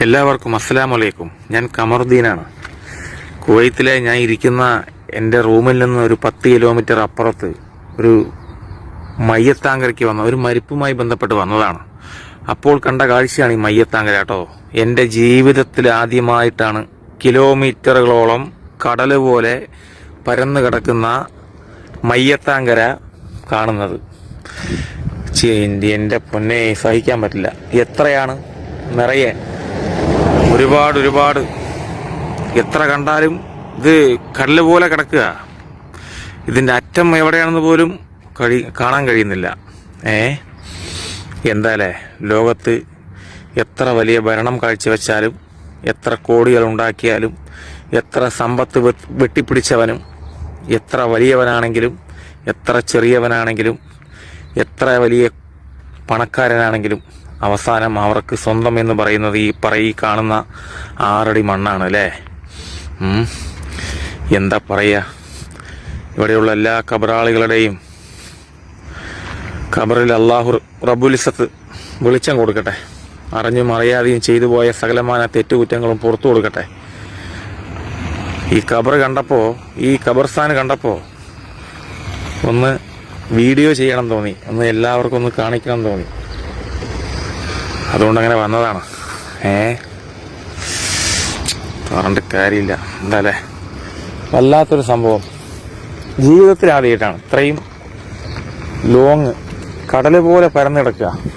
എല്ലാവർക്കും അസ്സാം വലൈക്കും ഞാൻ കമറുദ്ദീനാണ്. കുവൈത്തിലെ ഞാൻ ഇരിക്കുന്ന എന്റെ റൂമിൽ നിന്ന് ഒരു പത്ത് കിലോമീറ്റർ അപ്പുറത്ത് ഒരു മയ്യത്താങ്കരയ്ക്ക് വന്ന ഒരു മരിപ്പുമായി ബന്ധപ്പെട്ട് വന്നതാണ്. അപ്പോൾ കണ്ട കാഴ്ചയാണ് ഈ മയ്യത്താങ്കര കേട്ടോ. എന്റെ ജീവിതത്തിൽ ആദ്യമായിട്ടാണ് കിലോമീറ്ററുകളോളം കടൽ പോലെ പരന്നു കിടക്കുന്ന മയ്യത്താങ്കര കാണുന്നത്. എന്റെ പൊന്നെ സഹിക്കാൻ പറ്റില്ല. എത്രയാണ്? നിറയെ. ഒരുപാട് ഒരുപാട്. എത്ര കണ്ടാലും ഇത് കല്ല് പോലെ കിടക്കുക. ഇതിന്റെ അറ്റം എവിടെയാണെന്ന് പോലും കഴി കാണാൻ കഴിയുന്നില്ല. ഏ? എന്തായാലേ ലോകത്ത് എത്ര വലിയ ഭരണം കാഴ്ചവെച്ചാലും എത്ര കോടികൾ ഉണ്ടാക്കിയാലും എത്ര സമ്പത്ത് വെട്ടിപ്പിടിച്ചവനും എത്ര വലിയവനാണെങ്കിലും എത്ര ചെറിയവനാണെങ്കിലും എത്ര വലിയ പണക്കാരനാണെങ്കിലും അവസാനം അവർക്ക് സ്വന്തം എന്ന് പറയുന്നത് ഈ പറയി കാണുന്ന ആറടി മണ്ണാണ് അല്ലേ? എന്താ പറയുക ഇവിടെയുള്ള എല്ലാ കബറാളികളുടെയും ഖബറിൽ അള്ളാഹു റബുലിസത്ത് വെളിച്ചം കൊടുക്കട്ടെ. അറിഞ്ഞും അറിയാതെയും ചെയ്തു പോയ സകലമാന തെറ്റുകുറ്റങ്ങളും പുറത്തു കൊടുക്കട്ടെ. ഈ ഖബർ കണ്ടപ്പോൾ ഈ ഖബർസ്ഥാൻ കണ്ടപ്പോൾ ഒന്ന് വീഡിയോ ചെയ്യണം തോന്നി. ഒന്ന് എല്ലാവർക്കും ഒന്ന് കാണിക്കണം തോന്നി. അതുകൊണ്ട് അങ്ങനെ വന്നതാണ്. ഏ? പറഞ്ഞിട്ട് കാര്യമില്ല. എന്താല്ലേ വല്ലാത്തൊരു സംഭവം. ജീവിതത്തിൽ ആദ്യമായിട്ടാണ് ഇത്രയും ലോങ് കടൽ പോലെ പരന്നു കിടക്കുക.